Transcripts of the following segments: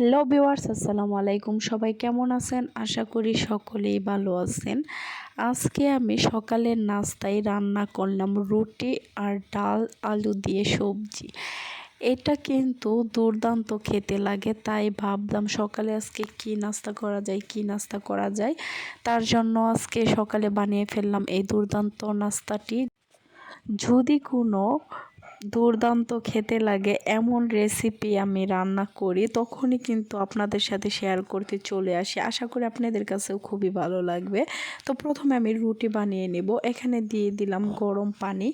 Hello viewers আসসালামু আলাইকুম। সবাই কেমন আছেন? আশা করি সকলেই ভালো আছেন। আজকে আমি সকালের নাস্তায় রান্না করলাম রুটি আর ডাল, আলু দিয়ে সবজি। এটা কিন্তু দুর্দান্ত খেতে লাগে, তাই ভাবলাম সকালে আজকে কি নাস্তা করা যায়, কি নাস্তা করা যায়? তার জন্য আজকে সকালে বানিয়ে ফেললাম এই দুর্দান্ত নাস্তাটি। যদি কোনো দুর্দান্ত খেতে লাগে এমন রেসিপি আমি রান্না করি, তখনই কিন্তু আপনাদের সাথে শেয়ার করতে চলে আসি। আশা করি আপনাদের কাছেও খুবই ভালো লাগবে। তো প্রথমে আমি রুটি বানিয়ে নেব। এখানে দিয়ে দিলাম গরম পানি।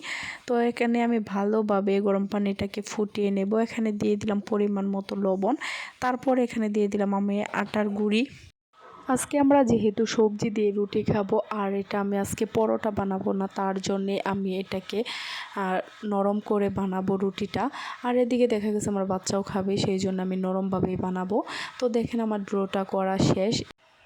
তো এখানে আমি ভালোভাবে গরম পানিটাকে ফুটিয়ে নেব। এখানে দিয়ে দিলাম পরিমাণ মতো লবণ। তারপর এখানে দিয়ে দিলাম আমি আটার গুঁড়ি। আজকে আমরা যেহেতু সবজি দিয়ে রুটি খাব আর এটা আমি আজকে পরোটা বানাবো না, তার জন্যে আমি এটাকে নরম করে বানাবো রুটিটা। আর এদিকে দেখা গেছে আমার বাচ্চাও খাবে, সেই জন্য আমি নরমভাবেই বানাবো। তো দেখেন আমার ড্রোটা করা শেষ।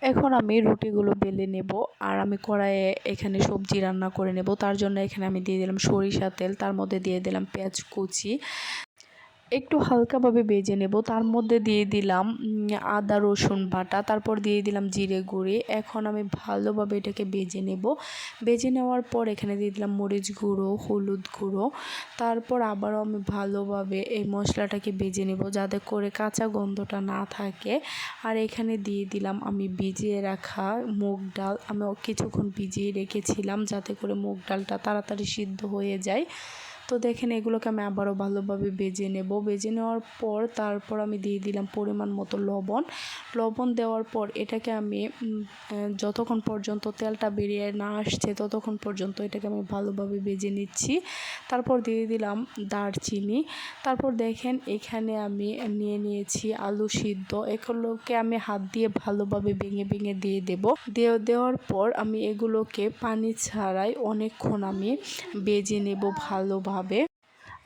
এখন আমি রুটিগুলো বেলে নেব আর আমি কড়াইয়ে এখানে সবজি রান্না করে নেব। তার জন্য এখানে আমি দিয়ে দিলাম সরিষা তেল, তার মধ্যে দিয়ে দিলাম পেঁয়াজ কুচি। একটু হালকাভাবে বেজে নেব। তার মধ্যে দিয়ে দিলাম আদা, রসুন বাটা, তারপর দিয়ে দিলাম জিরে গুঁড়ি। এখন আমি ভালোভাবে এটাকে বেজে নেব। বেজে নেওয়ার পর এখানে দিয়ে দিলাম মরিচ গুঁড়ো, হলুদ গুঁড়ো। তারপর আবারও আমি ভালোভাবে এই মশলাটাকে বেজে নেব যাতে করে কাঁচা গন্ধটা না থাকে। আর এখানে দিয়ে দিলাম আমি ভিজিয়ে রাখা মুগ ডাল। আমি কিছুক্ষণ ভিজিয়ে রেখেছিলাম যাতে করে মুগ ডালটা তাড়াতাড়ি সিদ্ধ হয়ে যায়। তো দেখেন এগুলোকে আমি আবারও ভালোভাবে বেজে নেব। বেজে নেওয়ার পর তারপর আমি দিয়ে দিলাম পরিমাণ মতো লবণ। লবণ দেওয়ার পর এটাকে আমি যতক্ষণ পর্যন্ত তেলটা বেরিয়ে না আসছে ততক্ষণ পর্যন্ত এটাকে আমি ভালোভাবে বেজে নিচ্ছি। তারপর দিয়ে দিলাম দারচিনি। তারপর দেখেন এখানে আমি নিয়ে নিয়েছি আলু সিদ্ধ। এগুলোকে আমি হাত দিয়ে ভালোভাবে ভেঙে ভেঙে দিয়ে দেব। দিয়ে দেওয়ার পর আমি এগুলোকে পানি ছাড়াই অনেকক্ষণ আমি বেজে নেব ভালোভাবে। হবে।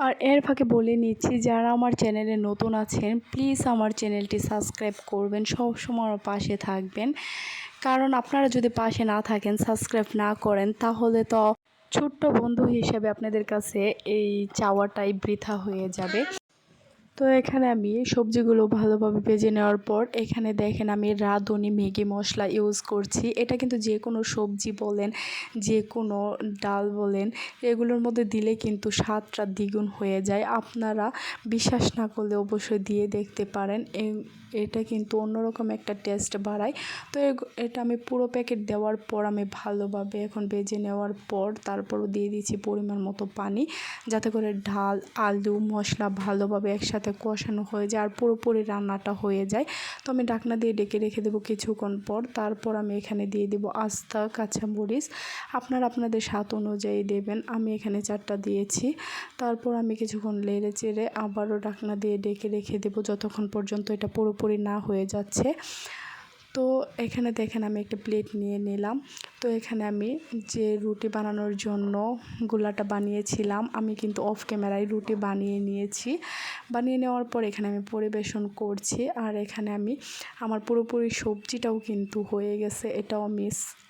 আর এর ফাঁকে বলে নিচ্ছি, যারা আমার চ্যানেলে নতুন আছেন প্লিজ আমার চ্যানেলটি সাবস্ক্রাইব করবেন, সবসময় পাশে থাকবেন। কারণ আপনারা যদি পাশে না থাকেন সাবস্ক্রাইব না করেন, তাহলে তো ছোট্ট বন্ধু হিসেবে আপনাদের কাছে এই চাওয়াটাই বৃথা হয়ে যাবে। তো এখানে আমি সবজিগুলো ভালোভাবে ভেজে নেওয়ার পর এখানে দেখেন আমি রাঁধুনি, ম্যাগি মশলা ইউজ করছি। এটা কিন্তু যে কোনো সবজি বলেন, যে কোনো ডাল বলেন, এগুলোর মধ্যে দিলে কিন্তু স্বাদটা দ্বিগুণ হয়ে যায়। আপনারা বিশ্বাস না করলে অবশ্যই দিয়ে দেখতে পারেন। এটা কিন্তু অন্যরকম একটা টেস্ট বাড়ায়। তো এটা আমি পুরো প্যাকেট দেওয়ার পর আমি ভালোভাবে এখন ভেজে নেওয়ার পর তারপরও দিয়ে দিচ্ছি পরিমাণ মতো পানি। যাতে করে ডাল, আলু, মশলা ভালোভাবে একসাথে কষানো হয়ে যায় আর পুরোপুরি রান্নাটা হয়ে যায়। তো আমি ডাকনা দিয়ে ডেকে রেখে দেবো কিছুক্ষণ পর। তারপর আমি এখানে দিয়ে দেবো আস্তা, কাঁচামরিচ। আপনারা আপনাদের স্বাদ অনুযায়ী দেবেন। আমি এখানে চারটা দিয়েছি। তারপর আমি কিছুক্ষণ লেড়ে চেড়ে আবারও ডাকনা দিয়ে ডেকে রেখে দেবো যতক্ষণ পর্যন্ত এটা পুরোপুরি না হয়ে যাচ্ছে। তো এখানে দেখেন আমি একটা প্লেট নিয়ে নিলাম। তো এখানে আমি যে রুটি বানানোর জন্য গোলাটা বানিয়েছিলাম, আমি কিন্তু অফ ক্যামেরায় রুটি বানিয়ে নিয়েছি। বানিয়ে নেওয়ার পর এখানে আমি পরিবেশন করছি আর এখানে আমি আমার পুরোপুরি সবজিটাও কিন্তু হয়ে গেছে, এটাও আমি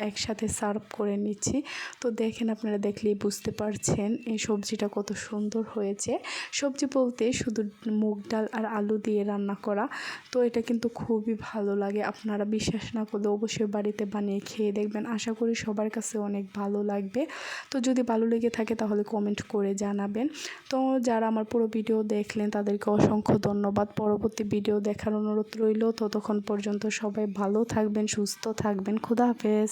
একসাথে সার্ভ করে নিচ্ছি। তো দেখেন আপনারা দেখলেই বুঝতে পারছেন এই সবজিটা কত সুন্দর হয়েছে। সবজি বলতে শুধু মুগ ডাল আর আলু দিয়ে রান্না করা, তো এটা কিন্তু খুবই ভালো লাগে। আপনারা বিশ্বাস না করলে অবশ্যই বাড়িতে বানিয়ে খেয়ে দেখবেন। আশা করি সবার কাছে অনেক ভালো লাগবে। তো যদি ভালো লেগে থাকে তাহলে কমেন্ট করে জানাবেন। তো যারা আমার পুরো ভিডিও দেখলেন তাদেরকে অসংখ্য ধন্যবাদ। পরবর্তী ভিডিও দেখার অনুরোধ রইল। ততক্ষণ পর্যন্ত সবাই ভালো থাকবেন, সুস্থ থাকবেন। খুদা হাফেজ।